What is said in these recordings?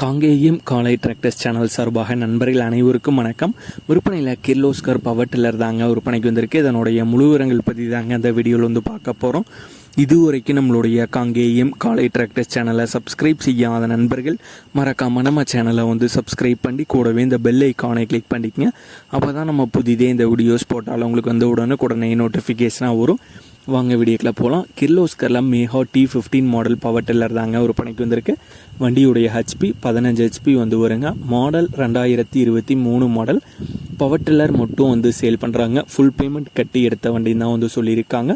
காங்கேயம் காலை tractors channel சார்பாக நண்பர்கள் அனைவருக்கும் வணக்கம். விற்பனையில் கிர்லோஸ்கர் பவர் டில்லர் தாங்க விற்பனைக்கு வந்திருக்கு. இதனுடைய முழு விவரங்கள் பற்றி தாங்க அந்த வீடியோவில் வந்து பார்க்க போகிறோம் இதுவரைக்கும் நம்மளுடைய காங்கேயம் காலை டிராக்டர்ஸ் சேனலை சப்ஸ்கிரைப் செய்யாத நண்பர்கள் மறக்காம நம்ம சேனலை வந்து சப்ஸ்கிரைப் பண்ணி கூடவே இந்த பெல் ஐக்கானை கிளிக் பண்ணிக்கங்க. அப்போ தான் நம்ம புதிதே இந்த வீடியோஸ் போட்டாலும் உங்களுக்கு வந்து உடனே உடனே நோட்டிஃபிகேஷனாக வரும். வாங்க வீடியோக்கில் போகலாம் கிர்லோஸ்கரில் Mega T fifteen model power tiller தாங்க ஒரு பணிக்கு வந்திருக்கு. வண்டியுடைய ஹெச்பி பதினஞ்சு ஹெச்பி வந்து வருங்க. மாடல் ரெண்டாயிரத்தி இருபத்தி மூணு மாடல் பவர் டில்லர் மட்டும் வந்து சேல் பண்ணுறாங்க ஃபுல் பேமெண்ட் கட்டி எடுத்த வண்டின்னு தான் வந்து சொல்லியிருக்காங்க.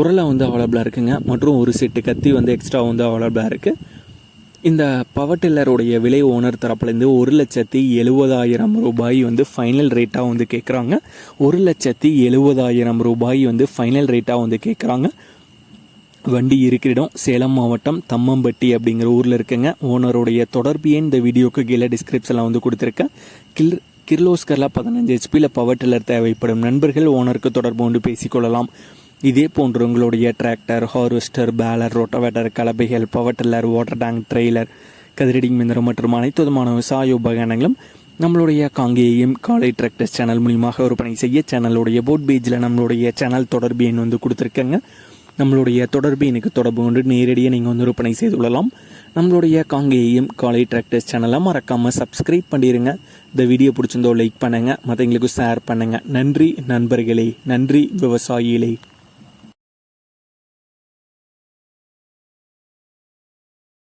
உரலை வந்து அவைலபிளாக இருக்குங்க. மற்றும் ஒரு செட்டு கத்தி வந்து எக்ஸ்ட்ரா வந்து அவைலபிளாக இருக்குது இந்த பவர் டில்லருடைய விலை ஓனர் தரப்புலேருந்து ஒரு லட்சத்தி எழுபதாயிரம் ரூபாய் வந்து ஃபைனல் ரேட்டாக வந்து கேட்குறாங்க ஒரு லட்சத்தி எழுபதாயிரம் ரூபாய் வந்து ஃபைனல் ரேட்டாக வந்து கேட்குறாங்க வண்டி இருக்கிற இடம் சேலம் மாவட்டம் தம்மம்பட்டி அப்படிங்கிற ஊரில் இருக்குங்க. ஓனருடைய தொடர்பு இந்த வீடியோக்கு கீழே டிஸ்கிரிப்ஷனில் வந்து கொடுத்துருக்கேன். கில் கிர்லோஸ்கரில் பதினஞ்சு ஹெச்பியில் பவர் டில்லர் தேவைப்படும். நண்பர்கள் ஓனருக்கு தொடர்பு கொண்டு பேசிக்கொள்ளலாம் இதே போன்று உங்களுடைய tractor harvester baler rotavator கலப்பைகள் power tiller water tank trailer கதிரடிங் மிந்திரம் மற்றும் அனைத்து விதமான விவசாய உபகரணங்களும் நம்மளுடைய காங்கேயம் காலை டிராக்டர்ஸ் சேனல் மூலியமாக விற்பனை செய்ய சேனலுடைய போட் பேஜில் நம்மளுடைய சேனல் தொடர்பு எண் வந்து கொடுத்துருக்கேங்க. நம்மளுடைய தொடர்பு எனக்கு தொடர்பு கொண்டு நேரடியாக நீங்கள் வந்து விற்பனை செய்து கொள்ளலாம். நம்மளுடைய காங்கேயம் காலை டிராக்டர்ஸ் சேனலை மறக்காமல் சப்ஸ்கிரைப் பண்ணிடுங்க இந்த வீடியோ பிடிச்சிருந்தோ லைக் பண்ணுங்கள் மற்றவங்களுக்கு ஷேர் பண்ணுங்கள் நன்றி நண்பர்களே. நன்றி விவசாயிகளே.